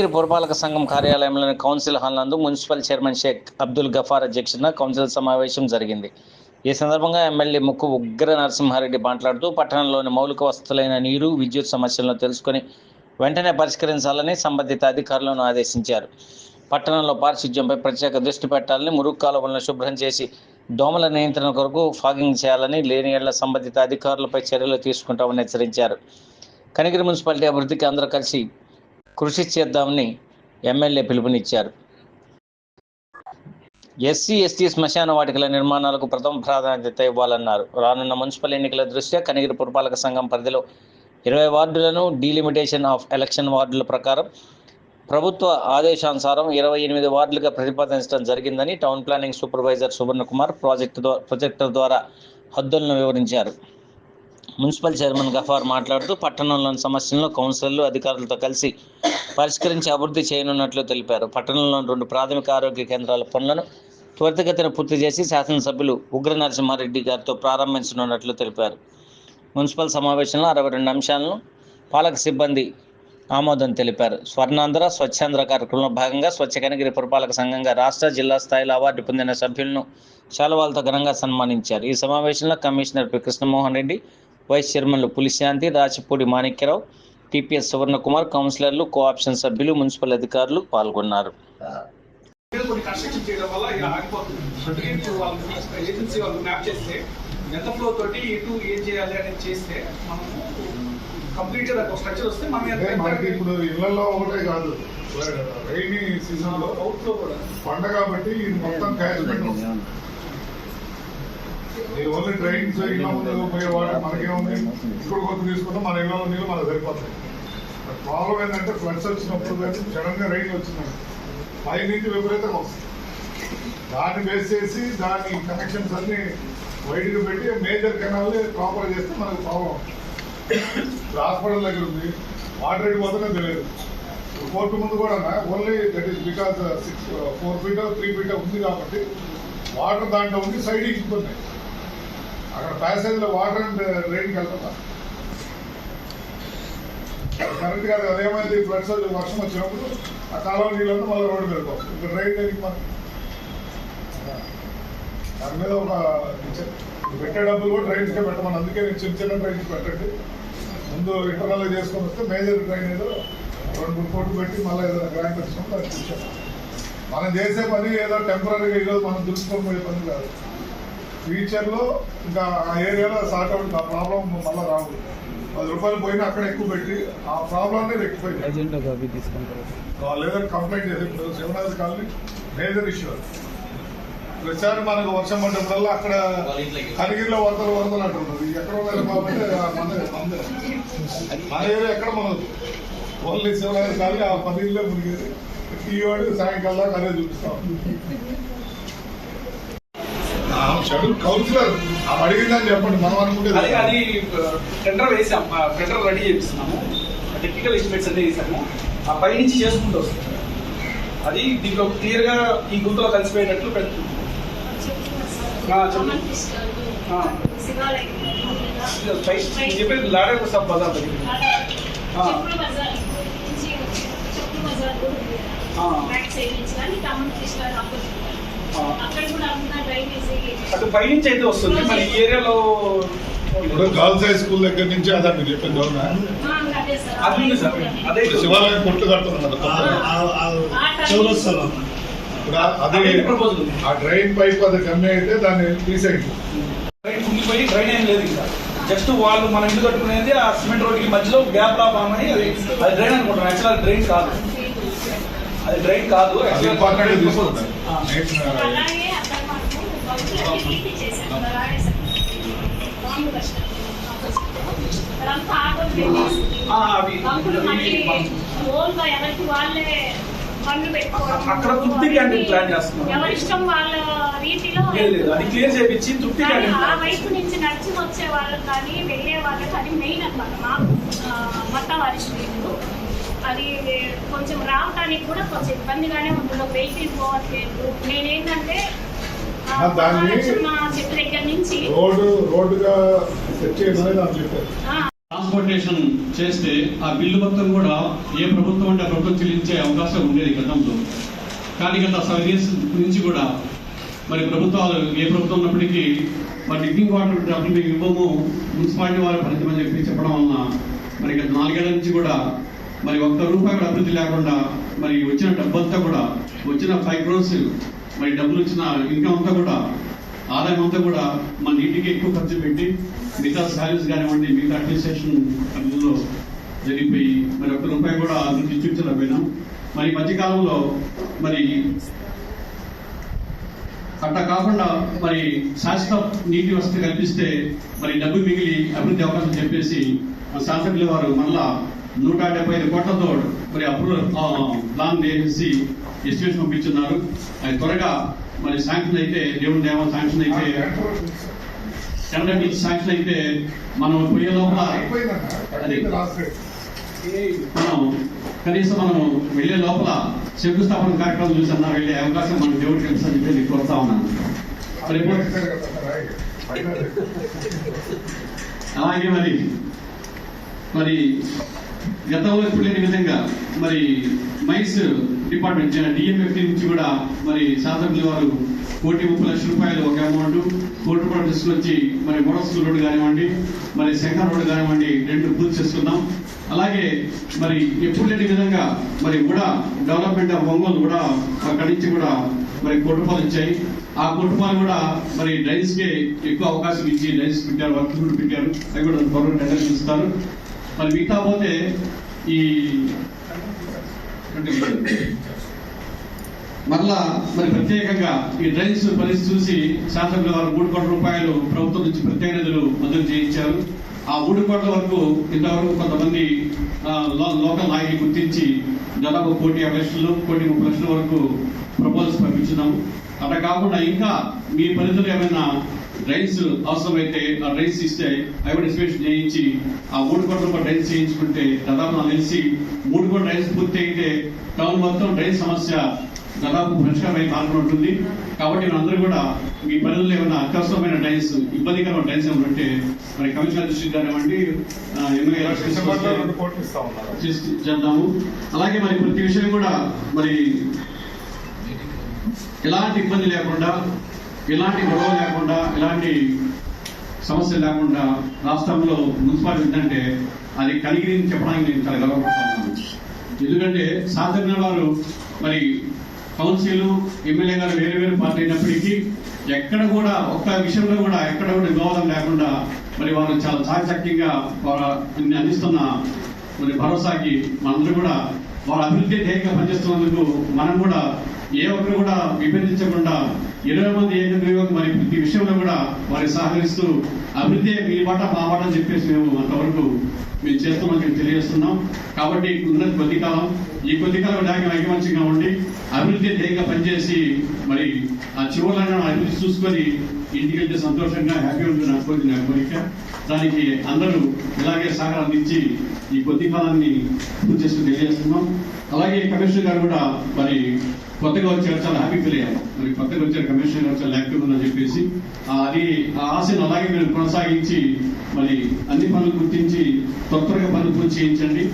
కనిగిరి పురపాలక సంఘం కార్యాలయంలోని కౌన్సిల్ హాల్ నందు మున్సిపల్ చైర్మన్ షేక్ అబ్దుల్ గఫార్ అధ్యక్షతన కౌన్సిల్ సమావేశం జరిగింది. ఈ సందర్భంగా ఎమ్మెల్యే ముక్కు ఉగ్ర నరసింహారెడ్డి మాట్లాడుతూ పట్టణంలోని మౌలిక వసతులైన నీరు విద్యుత్ సమస్యలను తెలుసుకొని వెంటనే పరిష్కరించాలని సంబంధిత అధికారులను ఆదేశించారు. పట్టణంలో పారిశుధ్యంపై ప్రత్యేక దృష్టి పెట్టాలని మురుగు కాలువలను శుభ్రం చేసి దోమల నియంత్రణ కొరకు ఫాగింగ్ చేయాలని లేని ఏళ్ళ సంబంధిత అధికారులపై చర్యలు తీసుకుంటామని హెచ్చరించారు. కనిగిరి మున్సిపాలిటీ అభివృద్ధికి అందరూ కలిసి కృషి చేద్దామని ఎమ్మెల్యే పిలుపునిచ్చారు. ఎస్సీ ఎస్టీ శ్మశాన వాటికల నిర్మాణాలకు ప్రథమ ప్రాధాన్యత ఇవ్వాలన్నారు. రానున్న మున్సిపల్ ఎన్నికల దృష్ట్యా కనిగిరి పురపాలక సంఘం పరిధిలో ఇరవై వార్డులను డీలిమిటేషన్ ఆఫ్ ఎలక్షన్ వార్డుల ప్రకారం ప్రభుత్వ ఆదేశానుసారం ఇరవై ఎనిమిది వార్డులుగా ప్రతిపాదించడం జరిగిందని town planning supervisor Suvarnakumar project ద్వారా ప్రొజెక్టర్ ద్వారా హద్దులను వివరించారు. మున్సిపల్ చైర్మన్ గఫార్ మాట్లాడుతూ పట్టణంలోని సమస్యలను కౌన్సిలర్లు అధికారులతో కలిసి పరిష్కరించి అభివృద్ధి చేయనున్నట్లు తెలిపారు. పట్టణంలోని రెండు ప్రాథమిక ఆరోగ్య కేంద్రాల పనులను త్వరితగతిన పూర్తి చేసి శాసనసభ్యులు ఉగ్ర నరసింహారెడ్డి గారితో ప్రారంభించనున్నట్లు తెలిపారు. మున్సిపల్ సమావేశంలో అరవై రెండు అంశాలను పాలక సిబ్బంది ఆమోదం తెలిపారు. స్వర్ణాంధ్ర స్వచ్ఛాంధ్ర కార్యక్రమంలో భాగంగా స్వచ్ఛ కనగిరి పురపాలక సంఘంగా రాష్ట్ర జిల్లా స్థాయిలో అవార్డు పొందిన సభ్యులను శాలువాలతో ఘనంగా సన్మానించారు. ఈ సమావేశంలో commissioner P. Krishnamohan Reddy vice చైర్మన్లు పులిశాంతి రాచిపూడి మాణిక్యరావు టిపిఎస్ సువర్ణకుమార్ కౌన్సిలర్లు కోఆప్షన్ సభ్యులు మున్సిపల్ అధికారులు పాల్గొన్నారు. మీద కొన్ని కన్స్ట్రక్షన్ చేయడం వల్ల ఇలా ఆగిపోతుంది అందుకే ఇప్పుడు వాళ్ళు ఏజెన్సీ వాళ్ళు మ్యాప్ చేస్తే ఎంత ఫ్లో తోటి ఇటు ఏం చేయాలి అనేది చేస్తే మనము కంప్లీట్గా దానికి ఒక స్ట్రక్చర్ వస్తే మనం ఎంత- అంటే మనకి ఇప్పుడు ఇళ్ళలో ఒకటే కాదు. రైనీ సీజన్లో అవుట్ ఫ్లో కూడా. పంట కాబట్టి ఇది మొత్తం క్యాష్ మీరు ఓన్లీ ట్రైన్స్ ఇళ్ళ ముందు పోయే వాడు మనకేముంది ఇప్పుడు కొత్త తీసుకుంటే మన ఇళ్ళలో నీళ్ళు మనకు సరిపోతాయి. ప్రాబ్లం ఏంటంటే ఫ్లడ్స్ వచ్చినప్పుడు కానీ సడన్గా రైన్ వచ్చిందండి పై నుంచి విపరీతంగా వస్తుంది. దాన్ని బేస్ చేసి దాని కనెక్షన్స్ అన్ని వైడ్గా పెట్టి మేజర్ కెనాల్ ప్రాపర్ చేస్తే మనకు ప్రాబ్లం హాస్పిటల్ దగ్గర ఉంది వాటర్ వెళ్ళిపోతుందో తెలియదు. కోర్టు ముందు కూడా only that is because six four feet three feet ఉంది కాబట్టి వాటర్ దాంట్లో ఉంది సైడ్ ఇచ్చిపోతున్నాయి అక్కడ ప్యాసేజ్లో వాటర్ అండ్ రైన్కి వెళ్తున్నా కరెంట్ గారు అదేమైంది ఫ్లడ్స్ వర్షం వచ్చినప్పుడు ఆ కాలువ నీళ్ళంతా మళ్ళీ రోడ్డు మీద పోతుంది ఇక్కడ రైన్ దానికి మనం దాని మీద ఒక పెట్టే డబ్బులు కూడా డ్రైన్స్కే పెట్టమని. అందుకే నేను చిన్న చిన్న డ్రైన్స్ పెట్టండి. ముందు ఇంటర్నల్ చేసుకొని వస్తే మేజర్ ట్రైన్ ఏదో రెండు మూడు కోట్లు పెట్టి మళ్ళీ ఏదైనా గ్రాంట్ వచ్చినప్పుడు అది మనం చేసే పని ఏదో టెంపరీగా ఈరోజు మనం దులుసుకొని పోయే పని కాదు. ఫ్యూచర్లో ఇంకా ఆ ఏరియాలో సార్ట్ అవుట్ ఆ ప్రాబ్లం మళ్ళీ రావు. పది రూపాయలు పోయినా అక్కడ ఎక్కువ పెట్టి ఆ ప్రాబ్లమ్ని రెక్టిఫై లేదంటే కంప్లైంట్ చేసి ఇప్పుడు శివనాథ్ కాలనీ మేజర్ ఇష్యూ ప్రతిసారి మనకు వర్షం పడ్డప్పుడల్లా అక్కడ కనిగిరిలో వరదలు వరదలు అంటున్నారు ఇది ఎక్కడ ఆ మన ఏరియా ఎక్కడ మనదు ఓన్లీ శివనాథ్ కాలనీ ఆ పది ఇళ్ళే మునిగేది. ఈ వాడు సాయంకాలం అదే చూపిస్తాం. షెడ్యూల్ కౌన్సిలర్ ఆమె అడిగిందని చెప్పండి మనం అనుకుంటే అది అది టెండర్ వేసాం. టెండర్ రెడీ చేపిస్తున్నాము. టెక్నికల్ ఎస్టిమేట్స్ అన్ని వేసాము. ఆ పై నుంచి చేసుకుంటూ వస్తుంది అది దీంట్లో క్లియర్గా ఈ గుంతలో కలిసిపోయేటట్లు పెడుతుంది చెప్పేది బజార్ దగ్గర. ఆ. చెప్పుల బజార్ అటు పై నుంచి అయితే వస్తుంది మరి ఈ ఏరియాలో ఇప్పుడు గర్ల్స్ హై స్కూల్ దగ్గర నుంచి అదే మీరు చెప్పింది అవునా? అదే సార్. అది ఉంది సార్. అదే. శివాలయం కొట్లు కడుతున్నాం కదా కొత్తగా. చౌరస్తాలో. ఇప్పుడు ఆ- అది అదే ప్రపోజల్ ఉంది. ఆ డ్రైన్ పైప్ అది కమ్మి అయితే దాన్ని తీసేయండి. డ్రైన్ కుంగిపోయి డ్రైన్ ఏం లేదు ఇంకా. జస్ట్ వాళ్ళు మనం ఇల్లు కట్టుకునేది ఆ సిమెంట్ రోడ్డుకి మధ్యలో గ్యాప్ లా ఫామ్ అని అది డ్రైన్ అనుకుంటాం యాక్చువల్ డ్రైన్ కాదు. అది డ్రైన్ కాదు అక్కడ వాళ్ళే తృప్తి క్యాంటీన్ ప్లాన్ చేస్తున్నాం. ఎవరిష్టం వాళ్ళ రీతిలో లేదు అది క్లియర్ చేయించి తృప్తి కానీ క్యాంటీన్ ఆ వైపు నుంచి నడిచి వచ్చే వాళ్ళకి కానీ వెళ్ళే వాళ్ళకి అది మెయిన్ అనమాట ఆ, మొత్తం వారి అది కొంచెం రావడానికి కూడా కొంచెం ఇబ్బందిగానే ఉంటుంది. ఒక వెహికల్ పోవట్లేదు. నేనేంటంటే చెట్టు దగ్గర నుంచి రోడ్డు రోడ్డుగా సెట్ చేయమని నాకు చెప్పారు. ఆ, ట్రాన్స్పోర్టేషన్ చేస్తే ఆ బిల్లు మొత్తం కూడా ఏ ప్రభుత్వం అంటే ఆ ప్రభుత్వం చెల్లించే అవకాశం ఉండేది గతంలో. కానీ గత ఇయర్స్ నుంచి కూడా మరి ప్రభుత్వాలు ఏ ప్రభుత్వం ఉన్నప్పటికీ మరి డ్రింకింగ్ వాటర్ డబ్బులు మీకు ఇవ్వము మున్సిపాలిటీ వారు ఫలితమని చెప్పి చెప్పడం వలన మరి గత నాలుగేళ్ళ నుంచి కూడా మరి ఒక్క రూపాయి కూడా అభివృద్ధి లేకుండా మరి వచ్చిన డబ్బంతా కూడా వచ్చిన ఫైవ్ క్రోర్స్ మరి డబ్బులు వచ్చిన ఇన్కమ్ అంతా కూడా ఆదాయం అంతా కూడా మన ఇంటికి ఎక్కువ ఖర్చు పెట్టి మిగతా సాలరీస్ కానివ్వండి మిగతా అడ్మినిస్ట్రేషన్ ఖర్చుల్లో జరిగిపోయి మరి ఒక్క రూపాయి కూడా అభివృద్ధి చూపించలేకపోయినాం. మరి మధ్యకాలంలో మరి అట్లా కాకుండా మరి శాశ్వత నీటి వసతి కల్పిస్తే మరి డబ్బు మిగిలి అభివృద్ధి అవకాశం చెప్పేసి మన శాసనసభ్యుల వారు మళ్ళా నూట డెబ్బై ఐదు కోట్లతో మరి అప్రూవల్ ప్లాన్ వేసి ఎస్టిమేషన్ పంపించున్నారు. అది త్వరగా మరి శాంక్షన్ అయితే దేవుడి దేవ శాంక్షన్ అయితే టెండర్ పిలిచి శాంక్షన్ అయితే మనం పోయే లోపల అది మనం కనీసం మనం వెళ్ళే లోపల శంకుస్థాపన కార్యక్రమం చూసన్నా వెళ్ళే అవకాశం మనం దేవుడికి తెలుసని చెప్పి నేను కోరుతా ఉన్నాను. అలాగే మరి మరి గతంలో ఇప్పుడు లేని విధంగా మరి మైన్స్ డిపార్ట్మెంట్ డిఎంఎఫ్టీ నుంచి కూడా మరి శాసనసభ్యుల వారు కోటి ముప్పై లక్షల రూపాయలు ఒక అమౌంట్ కోటి రూపాయలు వచ్చి మరి మోడల్ రోడ్డు కానివ్వండి మరి శంకర్ రోడ్డు కానివ్వండి రెండు పూర్తి చేసుకున్నాం అలాగే మరి ఎప్పుడు లేని విధంగా మరి కూడా డెవలప్మెంట్ ఆఫ్ ఒంగోలు కూడా అక్కడి నుంచి కూడా మరి కుటుంబాలు వచ్చాయి. ఇచ్చాయి ఆ కుటుంబాలు కూడా మరి డ్రైన్స్కి ఎక్కువ అవకాశం ఇచ్చి డ్రైన్స్ పెట్టారు వర్క్ కూడా పెట్టారు. అవి కూడా త్వరగా టెండర్ ఇస్తారు. మరి మిగతా పోతే ఈ మరలా మరి ప్రత్యేకంగా ఈ డ్రైన్స్ పరిస్థితి చూసి శాసనసభ్యుల వారు మూడు కోట్ల రూపాయలు ప్రభుత్వం నుంచి ప్రత్యేక నిధులు మంజూరు చేయించారు. ఆ మూడు కోట్ల వరకు ఇంతవరకు కొంతమంది లో- లోకల్ నాయకులు గుర్తించి దాదాపు కోటి యాభై లక్షలు కోటి ముప్పై లక్షల వరకు ప్రపోజల్స్ పంపించున్నాము అట్లా కాకుండా ఇంకా మీ పరిధిలో ఏమైనా డ్రైన్స్ అవసరమైతే ఆ డ్రైన్స్ ఇస్తే ఎస్టిమేషన్ చేయించి ఆ మూడు కోట్ల రూపాయలు డ్రైన్స్ చేయించుకుంటే దాదాపు నాకు తెలిసి మూడు కోట్ల డ్రైన్స్ పూర్తి అయితే టౌన్ మొత్తం డ్రైన్ సమస్య దాదాపు పరిష్కారమై ఉంటుంది. కాబట్టి మనందరూ కూడా మీ పరిధిలో ఏమైనా అత్యవసరమైన డ్రైన్స్ ఇబ్బందికరమైన డ్రైన్స్ ఏమైనా ఉంటే మరి కమిషనర్ దృష్టికి కానివ్వండి చేద్దాము. అలాగే మరి ప్రతి విషయం కూడా మరి ఎలాంటి ఇబ్బంది లేకుండా ఎలాంటి గొడవ లేకుండా ఎలాంటి సమస్య లేకుండా రాష్ట్రంలో మున్సిపాలిటీ ఉందంటే అది కలిగి చెప్పడానికి నేను చాలా గర్వపడుతున్నాను. ఎందుకంటే సాధారణ వారు మరి కౌన్సిల్ ఎమ్మెల్యే గారు వేరు వేరు పార్టీ అయినప్పటికీ ఎక్కడ కూడా ఒక్క విషయంలో కూడా ఎక్కడ కూడా వివాదం లేకుండా మరి వారు చాలా చాకచక్యంగా వారు అందిస్తున్న మరి భరోసాకి మనందరూ కూడా వారు అభివృద్ధి ధ్యేయంగా పనిచేస్తున్నందుకు మనం కూడా ఏ ఒక్కరు కూడా విభేదించకుండా ఇరవై మంది ఏకగ్రీవం మరి ప్రతి విషయంలో కూడా వారికి సహకరిస్తూ అభివృద్ధి మీ మాట మా మాట అని చెప్పేసి మేము అంతవరకు మేము చేస్తామని మేము తెలియజేస్తున్నాం. కాబట్టి ఉన్నది కొద్ది కాలం ఈ కొద్ది కాలం దాకా ఐకమత్యంగా ఉండి అభివృద్ధి ధ్యేయంగా పనిచేసి మరి ఆ చివరిలో అభివృద్ధి చూసుకొని ఇంటికి వెళ్తే సంతోషంగా హ్యాపీ ఉంటుంది నా కోరిక కోరిక. దానికి అందరూ ఇలాగే సహకారం అందించి ఈ కొద్ది కాలాన్ని పూర్తి చేసుకుని తెలియజేస్తున్నాం. అలాగే కమిషనర్ గారు కూడా మరి కొత్తగా వచ్చారు చాలా హ్యాపీ ఫీల్ అయ్యారు. మరి కొత్తగా వచ్చారు కమిషనర్ గారు చాలా యాక్టివ్ ఉందని చెప్పేసి. ఆ, అది ఆ ఆశను అలాగే మీరు కొనసాగించి మరి అన్ని పనులు గుర్తించి త్వరగా పనులు పూర్తి చేయించండి.